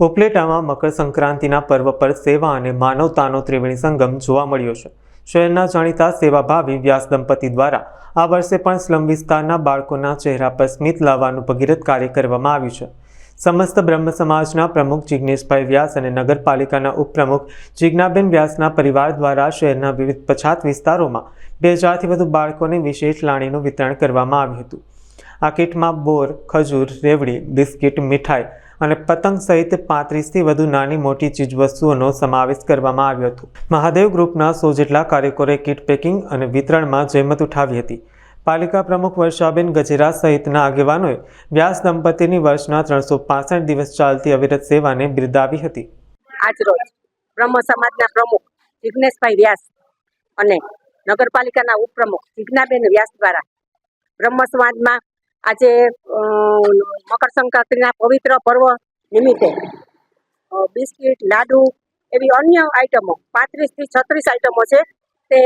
ઉપલેટામાં મકર સંક્રાંતિના પર્વ પર સેવા અને માનવતાનો ત્રિવેણી સંગમ જોવા મળ્યો છે. શહેરના જાણીતા સેવાભાવી વ્યાસ દંપતી દ્વારા આ વર્ષે પણ સ્લમ વિસ્તારના બાળકોના ચહેરા પર સ્મિત લાવવાનું ભગીરથ કાર્ય કરવામાં આવ્યું છે. સમસ્ત બ્રહ્મ સમાજના પ્રમુખ જિજ્ઞેશભાઈ વ્યાસ અને નગરપાલિકાના ઉપપ્રમુખ જિજ્ઞાબેન વ્યાસના પરિવાર દ્વારા શહેરના વિવિધ પછાત વિસ્તારોમાં બે હજારથી વધુ બાળકોને વિશેષ લાણીનું વિતરણ કરવામાં આવ્યું હતું. આ કીટમાં બોર, ખજૂર, રેવડી, બિસ્કિટ, મીઠાઈ અને પતંગ સહિત પાંત્રીસથી વધુ નાની મોટી ચીજવસ્તુઓનો સમાવેશ કરવામાં આવ્યો હતો. મહાદેવ ગ્રુપના સો જેટલા કાર્યકરોએ કીટ પેકિંગ અને વિતરણમાં જહેમત ઉઠાવી હતી. પાલિકા પ્રમુખ વર્ષાબેન ગજેરા સહિતના આગેવાનોએ વ્યાસ દંપતીની વર્ષના ત્રણસો પાસઠ દિવસ ચાલતી અવિરત સેવાને બિરદાવી હતી. આજરોજ બ્રહ્મ સમાજના પ્રમુખ જિજ્ઞેશભાઈ વ્યાસ અને નગરપાલિકાના ઉપપ્રમુખ જિજ્ઞાબેન વ્યાસ દ્વારા બ્રહ્મ સમાજમાં આજે મકર સંક્રાંતિના પવિત્ર પર્વ નિમિત્તે બિસ્કિટ, લાડુ એવી અન્ય આઈટમો, પાંત્રીસથી છત્રીસ આઈટમો છે તે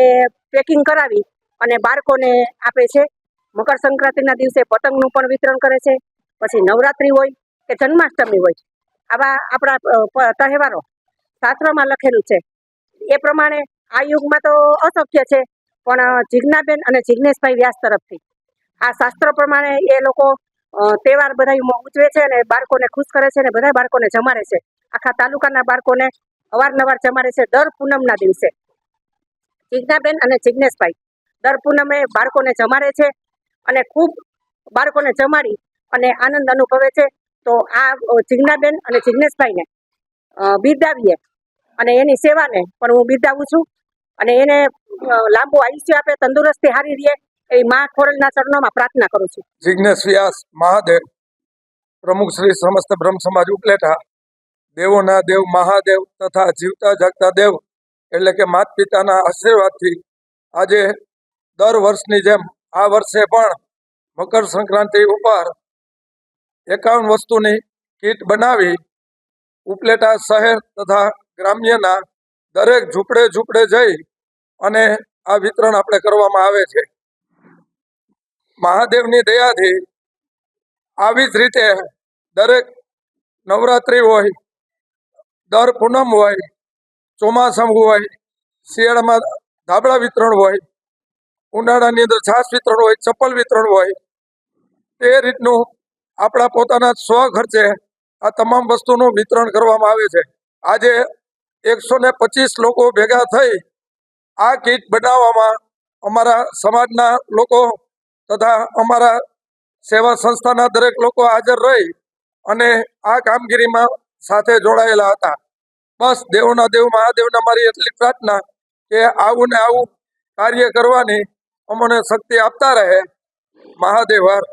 પેકિંગ કરાવી અને બાળકોને આપે છે. મકર સંક્રાંતિના દિવસે પતંગનું પણ વિતરણ કરે છે. પછી નવરાત્રિ હોય કે જન્માષ્ટમી હોય, આવા આપણા તહેવારો શાસ્ત્રમાં લખેલું છે. એ પ્રમાણે આ યુગમાં તો અશક્ય છે, પણ જિજ્ઞાબેન અને જિજ્ઞેશભાઈ વ્યાસ તરફથી આ શાસ્ત્ર પ્રમાણે એ લોકો તહેવાર બધા ઉજવે છે અને બાળકોને ખુશ કરે છે અને બધા બાળકોને જમાડે છે. આખા તાલુકાના બાળકોને અવારનવાર જમાડે છે દર પૂનમના દિવસે. જિજ્ઞાબેન અને જિજ્ઞેશભાઈ દર પૂનમે બાળકોને જમાડે છે અને ખૂબ બાળકોને જમાડી અને આનંદ અનુભવે છે. તો આ જિજ્ઞાબેન અને જિજ્ઞેશભાઈને બિરદાવીએ અને એની સેવાને પણ હું બિરદાવું છું. અને એને લાંબુ આયુષ્ય આપે, તંદુરસ્તી હારી રહે એવી મા ખોરલના ચરણોમાં પ્રાર્થના કરું છું. જિજ્ઞેશ વ્યાસ મહાદેવ, પ્રમુખ શ્રી સમસ્ત બ્રહ્મ સમાજ ઉપલેટા, દેવોના દેવ મહાદેવ તથા જીવતા જાગતા દેવ, એટલે કે માત પિતાના આશીર્વાદથી આજે દર વર્ષની જેમ આ વર્ષે પણ મકર સંક્રાંતિ ઉપર એકાવન વસ્તુની કીટ બનાવી ઉપલેટા શહેર તથા ગ્રામ્યના દરેક ઝૂંપડે ઝૂંપડે જઈ અને આ વિતરણ આપણે કરવામાં આવે છે. મહાદેવની દયાથી આવી જ રીતે દરેક નવરાત્રિ હોય, દર પૂનમ હોય ચોમાસમ હોય, શિયાળામાં ધાબળા વિતરણ હોય, ઉનાળાની અંદર છાશ વિતરણ હોય, ચપ્પલ વિતરણ હોય, તે રીતનું આપણા પોતાના સ્વ ખર્ચે આ તમામ વસ્તુનું વિતરણ કરવામાં આવે છે. આજે એકસો ને પચીસ લોકો ભેગા થઈ આ કીટ બનાવવામાં અમારા સમાજના લોકો તથા અમારા સેવા સંસ્થાના દરેક લોકો હાજર રહી અને આ કામગીરીમાં સાથે જોડાયેલા હતા. બસ દેવોના દેવ મહાદેવના મારી એટલી પ્રાર્થના કે આવું ને આવું કાર્ય કરવાની અમને શક્તિ આપતા રહે. મહાદેવ હર.